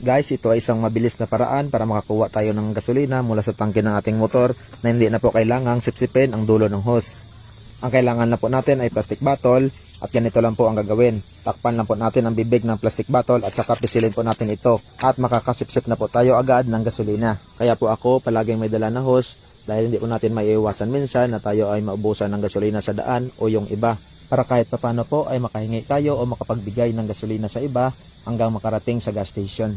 Guys, ito ay isang mabilis na paraan para makakuha tayo ng gasolina mula sa tangke ng ating motor na hindi na po kailangang sipsipin ang dulo ng hose. Ang kailangan na po natin ay plastic bottle at ganito lang po ang gagawin. Takpan lang po natin ang bibig ng plastic bottle at saka pisilin po natin ito at makakasipsip na po tayo agad ng gasolina. Kaya po ako palaging may dala na hose dahil hindi po natin maiiwasan minsan na tayo ay maubusan ng gasolina sa daan o yung iba. Para kahit papano po ay makahingi tayo o makapagbigay ng gasolina sa iba hanggang makarating sa gas station.